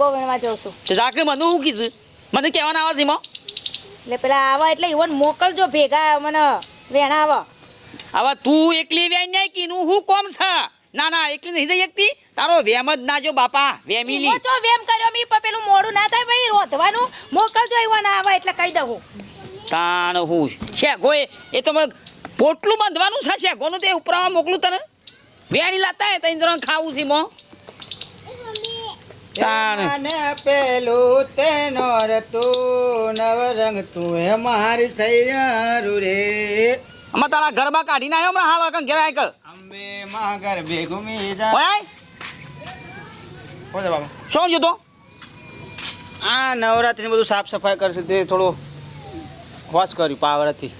ફુગ્ગો વીણવા જાઉં છું. જાકે મને શું કીધું? મને કહેવાના આવે છે એમાં એટલે પેલા આવા એટલે ઈવન મોકલજો ભેગા મને વેણાવા. આવા તું એકલી વેણ નહીં કીનું હું કોમ છે? ના ના એકલી નહીં જઈ શકતી. તારો વેમ જ ના જો બાપા વેમીલી. ઈવો ચો વેમ કર્યો મી પણ પેલું મોડું ના થાય ભાઈ રોધવાનું. મોકલજો ઈવન આવા એટલે કહી દઉં. તાણ હું છે ગોય એ તો મને પોટલું બાંધવાનું છે શેગોનું તે ઉપરાવા મોકલું તને? વેણી લાતા હે તઈ જણ ખાવું છે મો. તાણ પેલું તેનો તું નવરંગ તું હે મારી સૈયારું રે. અમે તારા ઘરમાં કાઢીને આવ્યો હમણાં હાલ વાકણ કર. અમે અંબે માગર ઘૂમી જા. ઓય ઓય બાબા. શું જોતો આ નવરાત્રી બધું સાફ સફાઈ કરશે તે થોડું હોશ કર્યું પાવરથી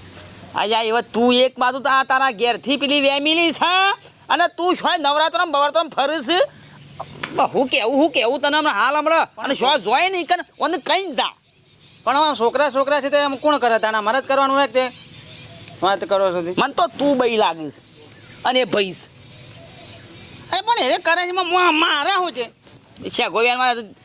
આજે એવા તું એક બાજુ તો આ તારા ઘેરથી પેલી વેમીલી છે અને તું છો નવરાત્રમ બવરાત્રમ ફરસ હું કેવું હું કેવું તને હમણાં હાલ હમણાં? અને શ્વાસ જોય નહીં કે ઓને કઈ જ દા. પણ આ છોકરા છોકરા છે તે એમ કોણ કરે? તાના મારે જ કરવાનું હોય તે? વાત કરો સુધી મને તો તું બઈ લાગીશ અને ભઈશ એ પણ એ કરે છે મારે શું છે? છે ગોવિયાનમાં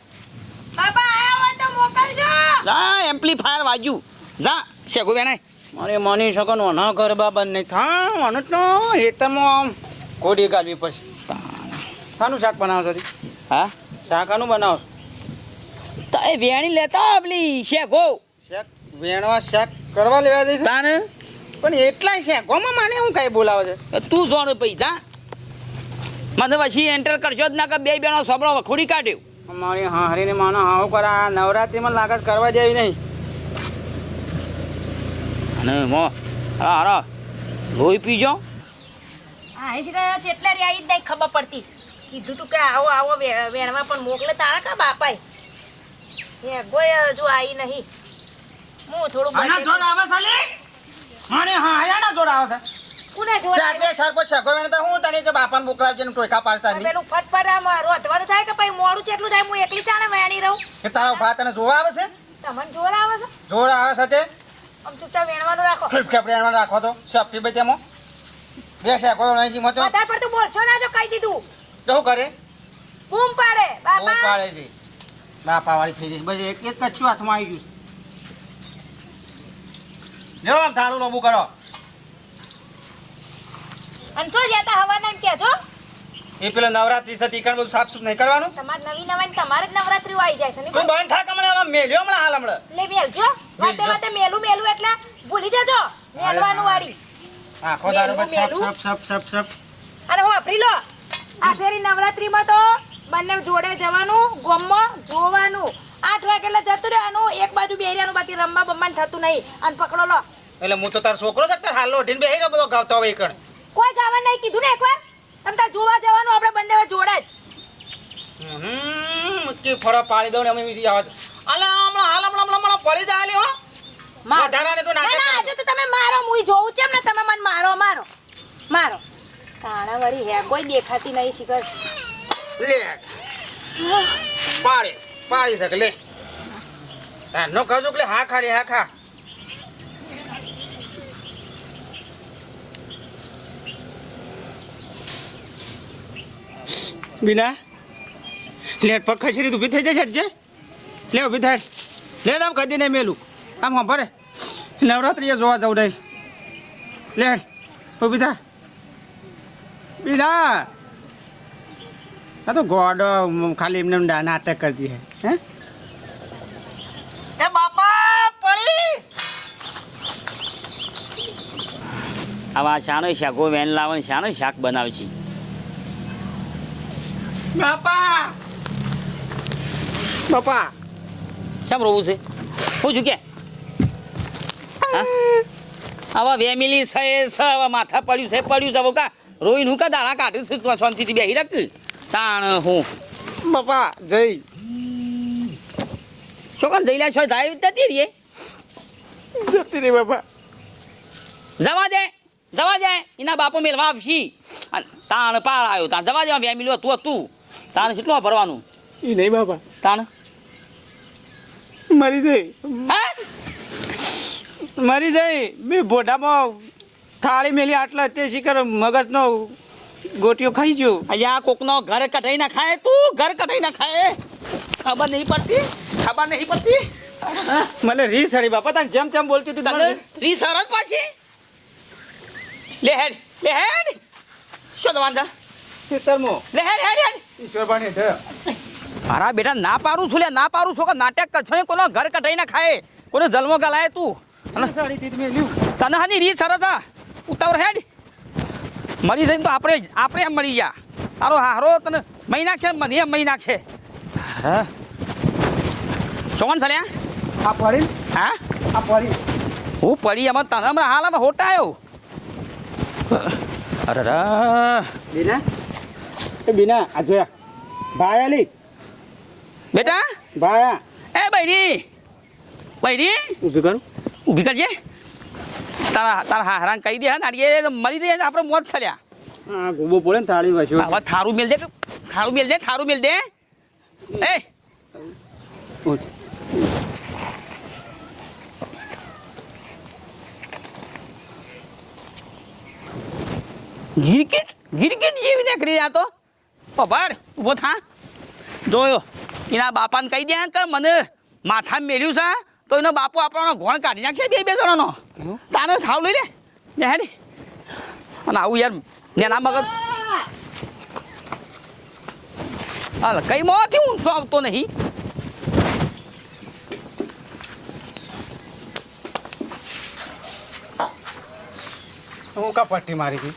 બાપા આયા હોય તો મોકલજો. જા એમ્પ્લીફાયર વાજ્યું જા છે ગોવિયાના મારે માની શકો નો ના ઘર બાબા નહીં. થા મને તો હેતરમાં કોડી કાઢવી પછી શાનું શાક બનાવો છો હા? શાક આનું બનાવો. તો એ વેણી લેતા આપલી પેલી શેક શાક? વેણવા શેક કરવા લેવા જઈશ? તાને? પણ એટલા શેકોમાં માને હું કાંઈ બોલાવે છે? તું જોણ પૈસા. મને પછી એન્ટર કરશો જ ના કે બે બેનો સબળો વખોડી કાઢ્યો. અમારી હારીને માનો હાવ કરા નવરાત્રિમાં લાગત કરવા જેવી નહીં. અને મો હા હા લોહી પીજો. હા એ છે ચેટલા રે આવી જ નહીં ખબર પડતી. કીધું તું કે આવો આવો વેણવા પણ મોકલે. તારા કા બાપાએ? હે ગોય જો આવી નહીં. હું થોડું આના જોર આવે સાલી મને હા જોર આવે છે. કોના જોડે વેણતા હું તને કે બાપાને મોકલાવજે ને ટોયકા પાડતા નહીં. પેલું ફટફટ આમ રોધવાનું થાય કે ભાઈ મોડું ચેટલું થાય હું એકલી ચાણે વેણી રહું? કે તારો ભા તને જોવા આવે છે? તમને જોર આવે છે? જોર આવે છે તે? આમ ચૂપચાપ વેણવાનું રાખો. ખેપ રાખો તો. સેફટી બે તેમાં બે શેકો વેણસી મતો વધારે પડતું બોલશો ના જો કહી દીધું. શું કરે? બૂમ પાડે બાપા. પાડે છે. બાપા વાળી થઈ જશે. બસ એક એક કચ્છું હાથમાં આવી ગયું. લ્યો આમ થાળું લોબું કરો. અને છો જતા હવાના એમ છો એ પેલા નવરાત્રી છે તીકણ બધું સાફ સુફ નહીં કરવાનું? તમારે નવી નવાઈ તમારે જ નવરાત્રી આવી જાય છે ને તું? બંધ થા કમળે આમાં મેલ્યો હમણાં હાલ હમણાં. લે મેલજો. વાતે વાતે મેલું મેલું એટલે ભૂલી જજો. મેલવાનું વાળી. આખો દારો સાફ સાફ સાફ સપ અને હું વાપરી લો. આ ફેરી નવરાત્રીમાં તો બંને જોડે જવાનું ગોમમાં જોવાનું. આઠ વાગે એટલે જતું રહેવાનું. એક બાજુ બેહ્યાનું બાકી રમવા બમવાનું થતું નહીં. અને પકડો લો. એટલે હું તો તાર છોકરો છે તાર હાલ ઢીન બેહી રહ્યો બધો ગાવતો હોય કણ કોઈ ગાવા નહીં કીધું ને એકવાર? તમે તાર જોવા જવાનું આપણે બંને જોડે જ. હમ કે ફળો પાડી દઉં ને અમે બીજી આવત અલા હમણાં હાલ હમણાં હમણાં પડી જાય લ્યો માર. વધારાને તો ના નાટક ના આજે તો તમે મારો હું જોઉં છે ને તમે મને મારો મારો મારો. કાણા વળી હે, કોઈ દેખાતી નહીં શિખર. લે. પાડે, પાડી શકે લે. નો કહું કે લે, હા ખા હા ખા. બીના લેટ પગ ખસરી ઊભી થઈ જાય છે લે, ઊભી થાય. લે આમ કદી નહીં મેલું. આમ ભરે નવરાત્રિએ જોવા જવું નહીં લેટ ઊભી થાય બીના આ તો ગોડ ખાલી એમને નાટક કરતી હે હે? એ બાપા પડી! આવા શાનો શાકો વેન લાવન શાનો શાક બનાવે છે. બાપા! બાપા! શેમ રોવું છે? હું છું કે? આવા વેમિલી છે આવા માથા પડ્યું છે પડ્યું છે કા? રોઈને હું કા દાણા કાઢી છે શાંતિથી બેહી રાખ. તાણ હું. બાપા જય શું કામ જઈ લે છો જાય જતી રે જતી રે બાપા. જવા દે જવા દે. એના બાપો મેળવા આવશી. તાણ પાર આવ્યો. તાણ જવા દે મિલો તું તું તાણ કેટલું ભરવાનું? એ નહીં બાપા. તાણ? મરી જઈ. હા? મરી જઈ. મેં બોઢામાં થાળી મેલી આટલા તે શિખર મગજનો ગોટીઓ ખાઈ ગયો. અહીંયા કોકનો ઘર કઢાઈ ના ખાય તું ઘર કઢાઈ ના ખાય. ખબર નહીં પડતી ખબર નહીં પડતી. મને રી સડી બાપા તને જેમ તેમ બોલતી હતી તને રી સરસ પાછી. લે હેડ લે હેડ. શું તો વાંધા? ખેતરમો. લે હેડ હેડ હેડ. ઈશ્વરભાણી છે. મારા બેટા ના પારું છું લે ના પારું છું કે નાટક છે કોનો ઘર કઢાઈ ના ખાય. કોને જલમો ગલાય તું. અને સાડી દીધી મેં લ્યું. તને હાની રીત સરસ આ ઉતાવળ હેડ. મરી જઈને તો આપણે આપણે એમ મરી ગયા. તારો હારો તને મહી નાખશે મને એમ મહી નાખશે હા. ચોકન ચાલ્યા આ પડી હા? આ પડી. હું પડી એમાં તને હમણાં હાલ અમે હોટા આવ્યો અરે. બીના? એ બીના આ જોયા. ભાઈ લી બેટા? ભાયા એ બૈરી. બૈરી? ઊભી કરું. ઊભી કરજે. તારા તારા હારાને કહી દે ને નાડીએ મરી દે આપણે મોત થયા. હા ગોબો પડે ને થાળી વાસ્યો હવે થારું મેલ દે થારું મેલ દે થારું મેલ દે. એ. ગિરકીટ ગિરકીટ જેવી નીકળી આ તો. પભાર ઊભો થા. જોયો. એના બાપાને કહી દે કે મને માથા મેલ્યું છે તો એનો બાપુ આપણો ઘોણ કાઢી નાખશે બે બે જણાનો. તારે સાવ લઈ લે. ને હેડી. અને આવું યાર નેના મગજ. હાલ કઈ મોથી ઊંચો આવતો નહીં. હું કા પટ્ટી મારી હતી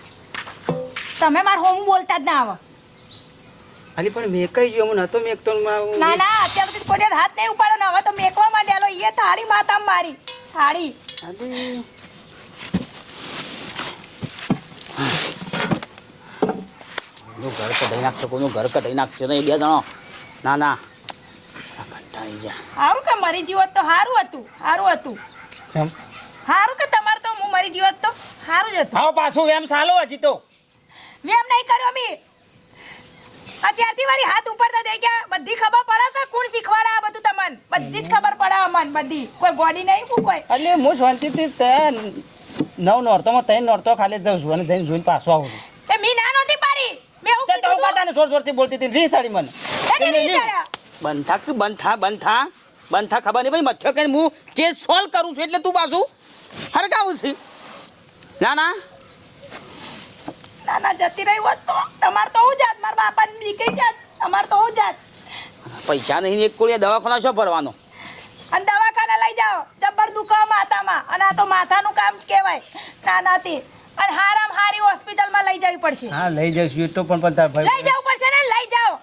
તમે માર હોમ બોલતા જ ના આવો. અલી પણ મેં કઈ ગયો હું નતો મેં તો ના ના અત્યારે કોઈ હાથ નહીં ઉપાડો ને હવે તો મેકવા માંડ્યાલો એ થાળી માતા મારી. થાળી. નું ઘર કઢાઈ નાખશે કોઈનું ઘર કઢાઈ નાખશે નહીં બે જણો. ના ના. કંટાળી જા. સારું કે મરી જીવત તો સારું હતું સારું હતું. કેમ? સારું કે તમારે તો હું મરી જીવત તો સારું જ હતું. આવો પાછું વેમ સાલો હજી તો. વેમ નહીં કર્યો મી. ચારથી વારી હાથ ઉપર થઈ ગયા બધી ખબર પડે તો કોણ શીખવાડે આ બધું તમને? બધી જ ખબર પડે અમન બધી. કોઈ ગોડી નહીં હું કોઈ? એટલે હું શાંતિથી તે નવ નોરતોમાં ત્રણ નોરતો ખાલી જઉં છું અને જઈને જોઈને પાછો આવું છું. એ મી ના નહોતી પાડી? મેં હું તે તો કીધું તું. પાતાને જોર જોરથી બોલતી હતી રીસાડી મને. બંધ કે બંધ બંધ? બંધ ખબર નહીં ભાઈ મચ્છર કે હું કેસ સોલ્વ કરું છું એટલે તું પાછું હરગાવું છે. ના ના. ના ના જતી રહી હોત તો તમારે તો હું જાત મારા બાપાની નીકળી જાત તમારે તો હું જાત. પૈસા નહીં એક કોળીએ દવાખાના છો ભરવાનો? અને દવાખાને લઈ જાઓ જબ્બર દુખાવ માથામાં અને આ તો માથાનું કામ જ કહેવાય ના ના અને હારામ હારી હોસ્પિટલમાં લઈ જવી પડશે. હા લઈ જઈશું તો પણ પણ તાર લઈ જવું પડશે ને લઈ જાઓ.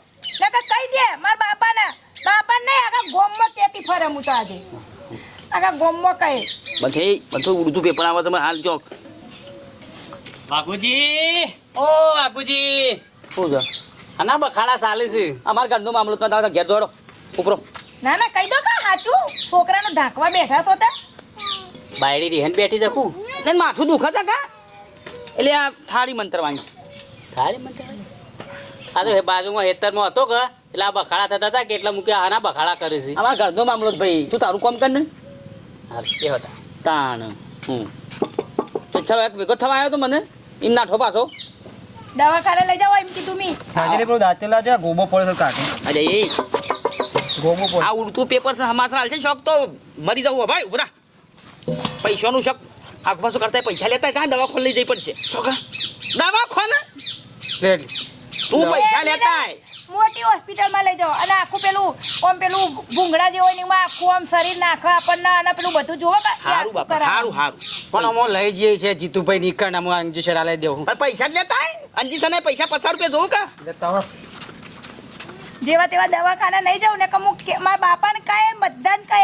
નકર કહી દે મારા બાપાને બાપાને નહીં આખા ગોમમાં કેતી ફરે હું તો આજે. આખા ગોમમાં કહે. બધે બધું ઉર્દુ પેપર આવે તમે હાલ જો બાપુજી! ઓ બાપુજી! શું છે? આના બખાડા ચાલે છે. અમારા ઘરનો મામલો તમે તારા ઘેર જોડો. ઉપરો. ના ના કહી દો કા સાચું છોકરાનું ઢાંકવા બેઠા છો તે. બાયડી રેહન બેઠી શકું ને માથું દુખે છે કા? એટલે આ થાળી મંતરવાની. થાળી મને આ તો બાજુમાં હેતરમાં હતો કે એટલે આ બખાડા થતા હતા કે એટલે મૂક્યા આના બખાડા કરે છે. અમારા ઘરનો મામલો ભાઈ. તું તારું કામ કર ને. હા કે હતા? તાણ. હમ. અચ્છા એક ભેગો થવા આવ્યો તો મને. એમ ઠોપા છો? દવાખાને લઈ જાવ એમ કીધું મી. આજે પેલો દાંતેલા છે ગોબો પડે તો કાકે અરે એ. ગોબો પડે. આ ઉડતું પેપર છે હમાસરાલ હાલ છે શોખ તો મરી જવું ભાઈ ઉભરા પૈસાનું શોખ. આખ પાછું કરતા પૈસા લેતા કાં ખોલ લઈ જઈ પડશે? શોખ? દવા ખોને તું પૈસા લેતા આય. મોટી હોસ્પિટલમાં લઈ જાઓ. અને આખું પેલું આમ પેલું ભૂંગળા જેવો હોય ને એમાં આખું આમ શરીર નાખે આપણને અને પેલું બધું જોવો કે હારું બાપા હારું સારું પણ અમે લઈ જઈએ છીએ જીતુભાઈ નીકળ અમે અંજીસર લઈ દેવું. પણ પૈસા જ લેતા આય અંજી સને પૈસા પચાસ રૂપિયા જોવું કા? જેવા તેવા દવાખાના નહીં જાઉં ને કે હું કે- મારા બાપાને કહે બધાને કહે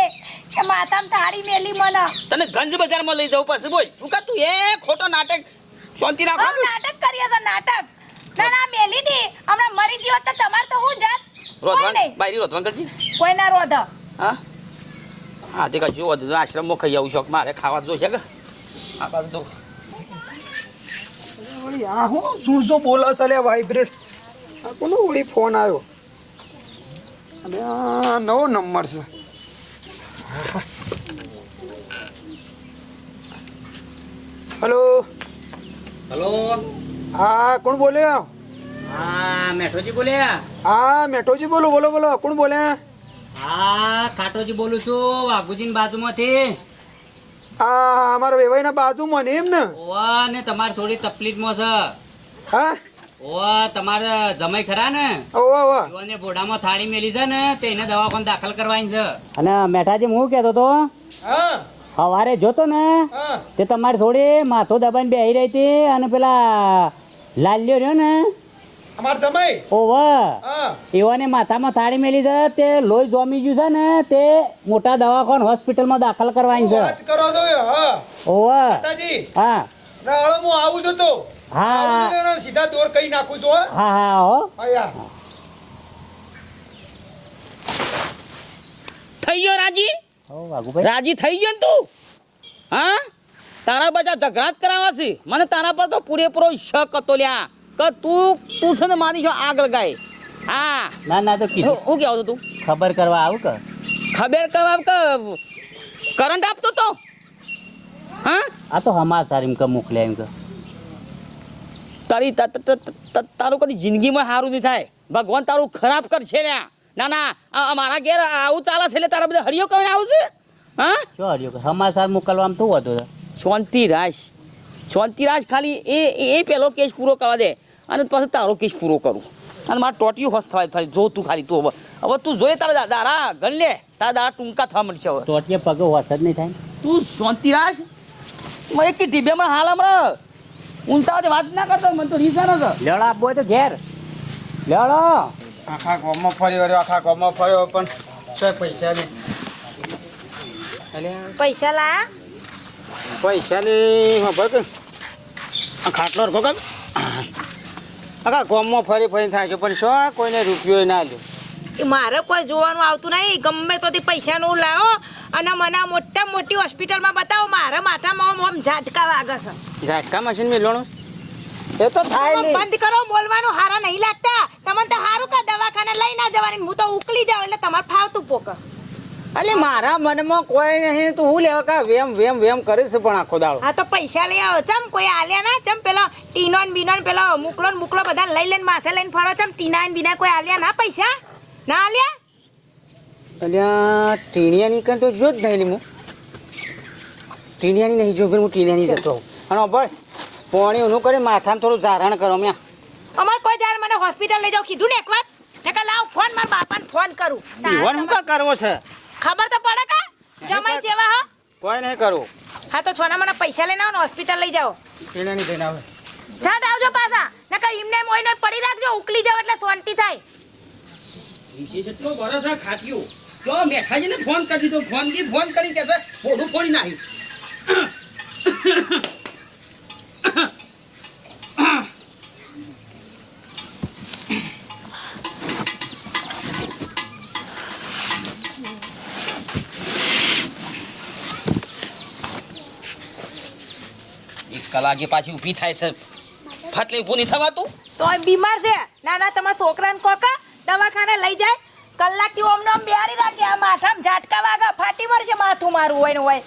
કે માતામ થાળી મેલી મને. તને ગંજ બજારમાં લઈ જવું પછી બોલ. શું કા તું? એ ખોટો નાટક. શાંતિ રાખો નાટક કરીએ હતા નાટક. ના ના મેલી દી હમણાં મરી ગયો તો તમારે તો હું જાત? રોધવાન નહીં. બાયરી રોધવાન કરજી. કોઈ ના રોધ? હા? હા તે કશું વધુ આશ્રમમાં ખાઈ આવું શોખ. મારે ખાવા જોશે કે? આ બાજુ તો. આ હું શું શું બોલે છે વાઇબ્રેટ આ કોનો વળી ફોન આવ્યો? અને આ નવો નંબર છે. હલો હલો હા કોણ બોલે? હા મેઠોજી બોલ્યા હા મેઠોજી બોલો બોલો બોલો. કોણ બોલે? હા ખાટોજી બોલું છું વાઘુજીની બાજુમાંથી. આ અમારા વેવાઈના બાજુમાં ને એમ ને? ઓવા ને તમારે થોડી તકલીફમાં છે. હા? ઓવા તમારે જમાઈ ખરા ને? ઓવા ઓવા. જોને બોડામાં થાળી મેલી છે ને તેને દવા દવાખાને દાખલ કરવાની છે. અને મેઠાજી હું કહેતો તો હા. સવારે જોતો ને તે તમારે થોડી માથું દબાઈને બેહી રહી હતી અને પેલા લાલ્યો રહ્યો ને? અમાર જમાઈ. ઓવા. એવાને માથામાં થાળી મેલી છે તે લોહી જોમી ગયું છે ને તે મોટા દવાખાન હોસ્પિટલમાં દાખલ કરવાની છે. વાત કરો છો હા. ઓવા. હા. હું આવું છું તો. હા. આવું છું ને સીધા દોર કઈ નાખું છું હા. હા હો થઈ ગયો રાજી? રાજી થઈ ગયો તું? હા? તારા બધા ઝઘડા જ કરાવવા છે. મને તારા પર તો પૂરેપૂરો શક હતો લ્યા. કે તું તું છે ને મારી છો આગ ગાય હા. ના ના તો કીધું. હું હતો તું? ખબર કરવા આવું કે? ખબર કરવા કે કરંટ આપતો તો? હા? આ તો હમાર એમ કે મોકલે એમ કે. તારી તારું કદી જિંદગીમાં સારું નહીં થાય. ભગવાન તારું ખરાબ કરશે ને ના ના આ મારા ઘેર આવું ચાલે છે એટલે તારા બધા હરિયો કરીને આવું છે? હા? શું હર્યો કે મોકલવા મોકલવામાં શું હતું શાંતિ રાજ. ખાલી એ એ- એ પહેલો કેસ પૂરો કરવા દે અને પછી તારો કેસ પૂરો કરું. અને મારે ટોટિયું હોશ થાય થાય જો તું ખાલી તું હવે હવે તું જોઈએ તારા દારા ગણ લે. તારા દારા ટૂંકા થવા મળશે હવે. તો પગ પગે જ નહીં થાય તું શાંતિરાજ મેં મને એક ટીબીમાં હાલ હમણાં. ઊંટા વાત ના કરતો મને તો રીઝન હતો લેવડા આપવો હોય તો ઘેર. લડો આખા ગામમાં ફરી વર્યો આખા ગામમાં ફર્યો પણ છે પૈસા નહીં. પૈસા લાયા? પૈસા ભગ. ખાટલો રખો કાક આખા ગામમાં ફરી ફરી થાય છે પણ શું કોઈને રૂપિયો ના લ્યો? મારે કોઈ જોવાનું આવતું નહીં ગમે તો પૈસાનું લાવો અને મને મોટા મોટી હોસ્પિટલમાં બતાવો મારે માથામાં આમ આમ ઝાટકા વાગે છે. ઝાટકા મશીન મિલવાનું એ તો થાય નહીં. બંધ કરો બોલવાનું હારા નહીં લાગતા. તમને તો હારું કા દવાખાને લઈ ના જવાની હું તો ઉકલી જાઉં એટલે તમારે ફાવતું પોક. અલે મારા મનમાં કોઈ નહીં તું હું લેવા કા વેમ વેમ વેમ કરીશ પણ આખો દાડો. હા તો પૈસા લઈ આવો. ચમ કોઈ આલ્યા ના? ચમ પેલો ટીનોન ને પેલો મુકલો ને મુકલો બધા લઈ લઈને માથે લઈને ફરો. ચમ ટીના ને બીના કોઈ આલ્યા ના પૈસા? ના આલ્યા? અલ્યા ટીણિયાની કણ તો જો જ નહીં હું. ટીણિયાની નહીં જો હું ટીણિયાની જતો અને ભાઈ પોણી ઊનું કરે માથામાં થોડું ઝારણ કરો મ્યા. અમાર કોઈ જાર મને હોસ્પિટલ લઈ જાવ કીધું ને એક વાર ને કે લાવ ફોન માર બાપાને ફોન કરું. ફોન કા કરવો છે? ખબર તો પડે કા? જમાઈ જેવા હા? કોઈ નહીં કરું. હા તો છોના મને પૈસા લઈને આવો ને હોસ્પિટલ લઈ જાઓ. ટીણિયાની થઈને આવે. જાટ આવજો પાછા. ને ઈમને મોઈને પડી રાખજો ઉકલી જાવ એટલે શાંતિ થાય. એટલો ખાટ્યું. જો મેઠાજીને ફોન કરી દીધો. ફોનથી ફોન કરી કે છે મોઢું ફોડી નાખ્યું. એક કલાકે પાછી ઊભી થાય છે ફાટલે ઊભું નહીં થવાતું? તો એ બીમાર છે. ના ના તમારા છોકરાને કોકા દવાખાને લઈ જાય. કલાકથી ઓમ બેહારી રાખે. આ માથામાં ઝાટકા વાગા ફાટી મળશે માથું મારું હોય ને હોય.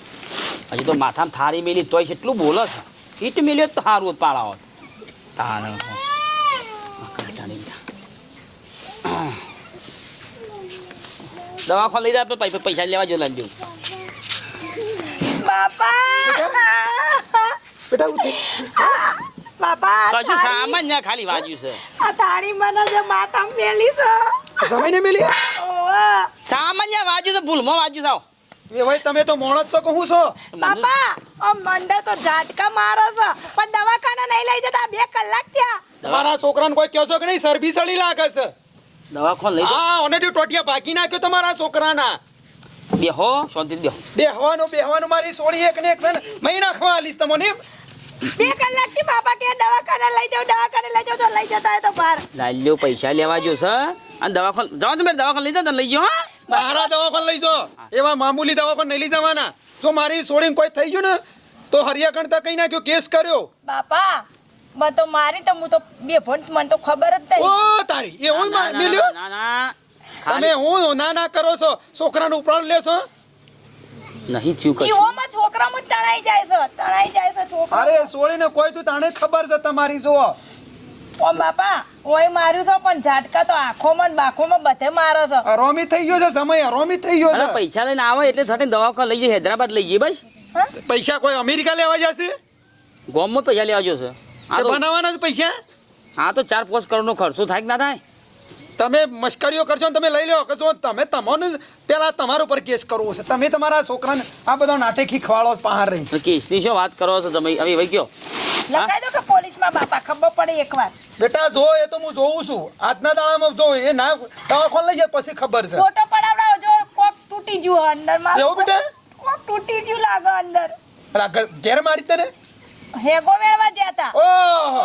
હજી તો માથામાં થાળી મેલી તોય કેટલું બોલે છે. ઈટ મેલ્યો તો સારું પાળા હોત. તાણે દવાખાને લઈ જાય પૈસા પૈસા લેવા જો લઈ બાપા! બેટા ઉઠી. બાપા કશું સામાન્ય ખાલી વાજ્યું છે. આ તાળી મને જે માથામાં મેલી છે. જમાઈને મેલી? સામાન્ય વાજ્યું છે ભૂલમાં વાજ્યું સાવ એ ભાઈ તમે તો મોણસ છો કહું છો? બાપા ઓ મંડે તો ઝાટકા મારે છે. પણ દવાખાના નહીં લઈ જતા બે કલાક થયા. તમારા છોકરાને કોઈ કહો કે નહીં સરબી સળી લાગે છે. દવાખાને લઈ હા ઓને ટોટિયા ભાગી નાખ્યો તમારા છોકરાના. બેહો શાંતિ બેહો. બેહવાનું બેહવાનું મારી સોળી એક ને એક છે ને મહિના ખવા આલીશ તમને બે કલાકથી બાપા કે દવાખાને લઈ જાવ દવાખાને લઈ જાઓ તો લઈ જતા તો બહાર લાલ્યો પૈસા લેવા જો છે અને દવાખાને જાઓ તમે દવાખાને લઈ જાવ તો લઈ જાઓ હા. બહારા દવાખાને લઈ જાઓ. એવા મામૂલી દવાખાને નહીં લઈ જવાના. જો મારી સોળી કોઈ થઈ ગયું ને તો હરિયા કણતા કઈ નાખ્યો કેસ કર્યો. બાપા મને તો મારી તો હું તો બે ફોન મને તો ખબર જ નહીં. ઓ તારી. એવું ના, ના ના. તમે હું ના ના કરો છો? છોકરાનું ઉપરાણ લેશો? નહીં થયું કશું. ઓમાં છોકરામાં જ તણાઈ જાય છે. તણાઈ જાય છે છોકરા. અરે સોળીને કોઈ તું તાણે ખબર છે તમારી? જો ઓ બાપા ઓય માર્યું તો પણ ઝાટકા તો આંખોમાં ને બાખોમાં બધે મારે છે. રોમી થઈ ગયો છે સમય રોમી થઈ ગયો છે. પૈસા લઈને આવે એટલે સાથે દવાખાને લઈ જઈએ હૈદરાબાદ લઈ જઈએ બસ. પૈસા કોઈ અમેરિકા લેવા જશે? ગોમમાં પૈસા લેવા જશે. આ બનાવવાના જ પૈસા? હા તો ચાર પાંચ કરોડનો ખર્ચો થાય કે ના થાય? તમે મશ્કરીઓ કરશો ને તમે લઈ લો કે જો તમે તમને પેલા તમારા ઉપર કેસ કરવો છે. તમે તમારા છોકરાને આ બધો નાટેખી ખવાડો પહાર રહી. કેસની શું વાત કરો છો? તમે હવે ભાઈ ગયો. લખાઈ દો કે પોલીસમાં બાપા ખબર પડે એકવાર. બેટા જો એ તો હું જોઉં છું. આજના દાડામાં જો એ ના દવાખાને લઈ જાય પછી ખબર છે. ફોટો પડાવડાવો જો કોક તૂટી ગયું અંદરમાં એવું બેટા? કોક તૂટી ગયું લાગે અંદર. અલા, ઘેર મારી તને? હેગો મેળવા ગયા હતા ઓહો!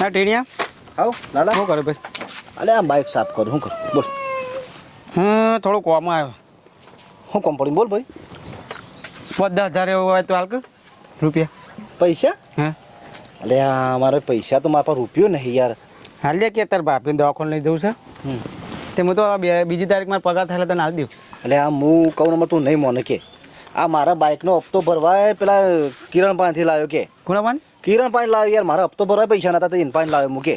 હા ટેણિયા? આવ લાલા. શું કરે ભાઈ? અરે આ બાઇક સાફ કરું શું કરું? બોલ. હમ થોડું કોમાં આવ્યો. શું કોમ પડી બોલ ભાઈ. બધા હજાર એવું હોય તો હાલ રૂપિયા. પૈસા? હા? અરે આ મારે પૈસા તો મારા પાસે રૂપિયો નહીં યાર. હાલ કે તાર બાપને દવાખાને લઈ જવું છે. તે હું તો બીજી તારીખ મારે પગાર થાય તને હાલ દઉં. એટલે આ હું કહું નંબર તું નહીં મોને કે. આ મારા બાઇકનો હપ્તો ભરવાય પેલા કિરણ પાસેથી લાવ્યો કે. કોના પાણી કિરણ પાણી લાવે યાર મારા હપ્તો ભરવાય પૈસા નતા તેને પાણી લાવે મૂકે.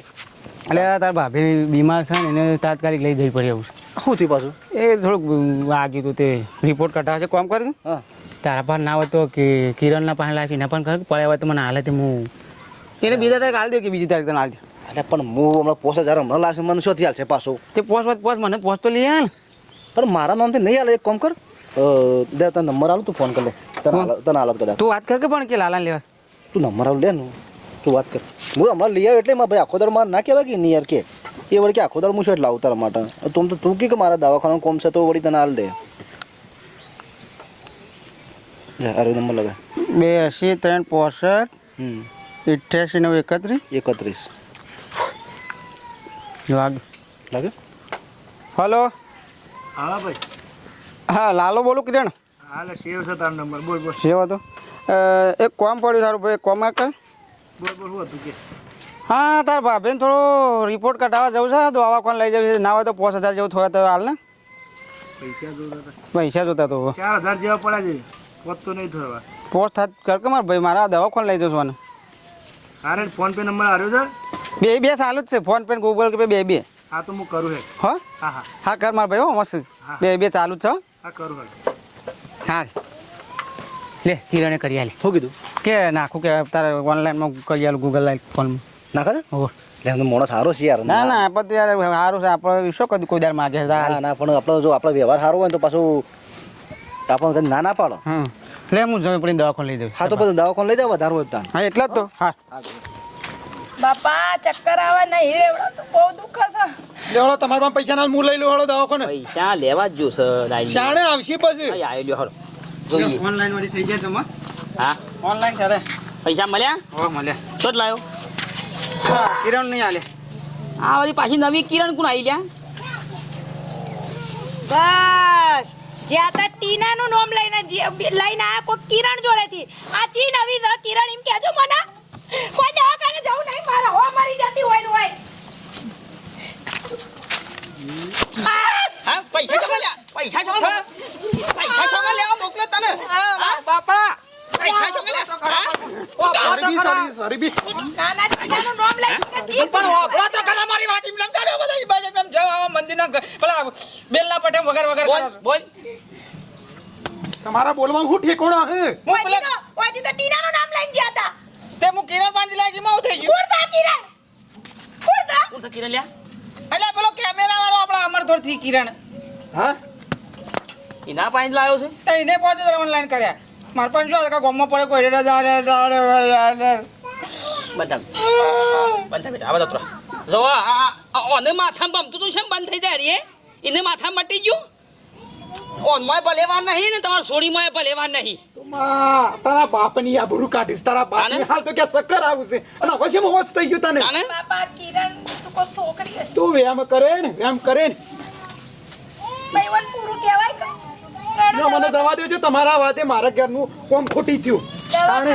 એટલે તાર ભાભી બીમાર છે ને એને તાત્કાલિક લઈ જઈ પડી એવું શું થયું પાછું? એ થોડુંક વાગ્યું હતું તે રિપોર્ટ કઢાવે છે કોમ કર્યું હા. તારા પણ ના હોય તો કે કિરણના પાણી લાવી એના પણ પડ્યા હોય તો મને હાલે તે હું એને બીજા તારીખ હાલ દે કે બીજી તારીખ તને હાલ દે. અરે પણ હું હમણાં પોસ હજાર હમણાં લાગશે મને શું હાલશે પાછું? તે પોસ પોસ મને પોસ તો લઈ આવે પણ મારા નામથી નહીં હાલે એક કોમ કર. દે તને નંબર આલું તું ફોન કર લે. તને હાલત કદાચ તું વાત કર કે પણ કે લાલા લેવા? તું નંબર આવું લે નું તું વાત કર. હું હમણાં લઈ આવ્યો એટલે મારા ભાઈ આખો દર માર ના કહેવાય કે નહીં યાર કે? એ વળી કે આખો દર હું શું એટલે આવતા તારા માટે તું તો તું કે મારા દવાખાનું કોમ છે તો વળી તને હાલ દે. અરે નંબર લગાવ બે એસી ત્રણ પોસઠ હમ. અઠ્યાસી નવ એકત્રીસ? એકત્રીસ. વાગ લાગે? હલો? હા ભાઈ. હા લાલો બોલું કિરણ હાલે સેવ છે તારો નંબર. બોલ બોલ. સેવ હતો? એક કોમ પડ્યું તારું ભાઈ કોમ કર કે? હા તાર ભાભીને થોડો રિપોર્ટ કઢાવવા જવું છે દવા કોણ લઈ જવું છે. ના હોય તો પાંચ હજાર જેવું થોડા તો હાલ ને પૈસા જોતા તો. ચાર હજાર જેવા પડ્યા છે. પોત તો નહીં થવા પોસ્ટ થાત કર કે મારે ભાઈ મારા દવા કોણ લઈ મને અરે ફોન પે નંબર આવ્યો છે? બે બે ચાલુ જ છે. ફોન પે ગૂગલ પે બે બે. હા તો હું કરું હે હો? હા હા. હા કર મારા ભાઈ હો મસ્ત. બે બે ચાલુ જ છે હો. હા કરું હા લે કિરણે કરી આલે. શું કીધું? કે નાખું કે તારે ઓનલાઈનમાં કરી આલું ગૂગલ લાઈન ફોન નાખે હો એમનો સારો છે યાર. ના ના આપણે યાર સારું છે. આપણે શું કદી કોઈ દાર માગે છે ના ના પણ આપણો જો આપણો વ્યવહાર સારો હોય તો પાછું આપણને ના ના પાડો. લે હું જમી પડીને દવાખાને લઈ જાઉં. હા તો બધું દવાખાને લઈ જાવ વધારે હોય તો હા એટલે જ તો. હા. બાપા ચક્કર આવે નહીં રેવડો તો બહુ દુઃખ છે. લેવડો તમારા પાસે પૈસા ના હું લઈ લઉં હળો દવાખાને. પૈસા લેવા જ જોશે શાણે આવશે પછી. આવી લ્યો હળો જોઈએ. ઓનલાઈન વાળી થઈ જાય તમારે હા? ઓનલાઈન કરે પૈસા મળ્યા? હો મળ્યા. તો જ લાયો. હા કિરણ નહીં આલે. આ વળી પાછી નવી કિરણ કોણ આવી ગયા બસ. જ્યાં તા ટીનાનું નામ લઈને લઈને આ કોઈ કિરણ જોડેથી. આ ચી નવી છે કિરણ? એમ કહેજો મને. કોઈ દવાખાને જવું નહીં મારે હો મરી જતી હોય હોય. હા પૈસા શું પૈસા તને? બાપા પૈસા શું મળ્યા સરી બી સરી સરી બી. નાના ટીનાનું નામ લઈને કે પણ વાપરો તો ખરા મારી વાત એમ લમતાડ્યો બધા? ઈ બાજુ એમ જવા આવા મંદિરના પેલા બેલના પટે વગર વગર બોલ. બોલ. તમારા બોલવામાં શું ઠેકોણા હે? હું પેલા તો ઓજી તો ટીનાનું નામ લઈને ગયા હતા. તે હું કિરણ પાંચ લાગી માં થઈ ગયું? કોણ કિરણ? કોણ થા કિરણ લ્યા. એટલે પેલો કેમેરા વાળો આપણા અમરધોરથી કિરણ. હા? એના પાણી લાવ્યો છે? તો એને પહોંચે ઓનલાઈન કર્યા. મારે પણ શું કે ગોમમાં પડે કોઈ રેડા દાડે દાડે દાડે. બધા બંધ બેટા આ બધા ઉતરો જો ઓને માથામાં બમતું તું છે બંધ થઈ જાય રે? એને માથા મટી ગયું? ઓનમાંય ભલેવા નહીં ને તમારા સોડીમાંય ભલેવા નહીં. માં, તારા બાપની આબરૂ કાઢીશ તારા બાપની? હાલ તો કે સક્કર આવશે અને હવે શેમાં હોત થઈ ગયું તને? બાપા કિરણ તું કો છોકરી તું વ્યાયામ કરે ને વ્યાયામ કરે ને. ભાઈવન પૂરું કહેવાય કે? ના મને જવા દેજો તમારા વાતે મારા ઘરનું કોમ ખોટી થયું તાણે.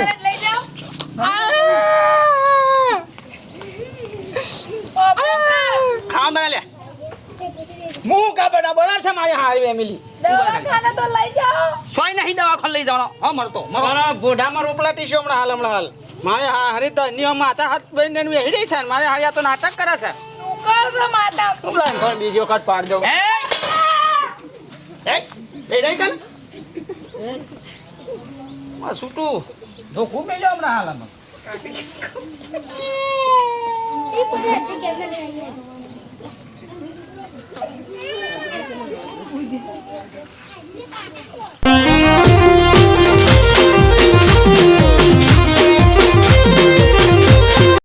ખા મને લે. મું કા બોલા છે મારી હારી ફેમિલી દવાખાને તો દવાખાને લઈ જાવ હા મરતો મારા. બોઢામાં રોપલા ટીશ્યુ હમણાં હાલ હમણાં હાલ. મારે હા હરી નિયમ માતા હાથ બઈને વેહી રહી છે મારે હારી તો નાટક કરે છે. બીજો કટ પાડ દો લઈ રહી તને છૂટું. ધોખું મેં જાવ હમણાં હાલામાં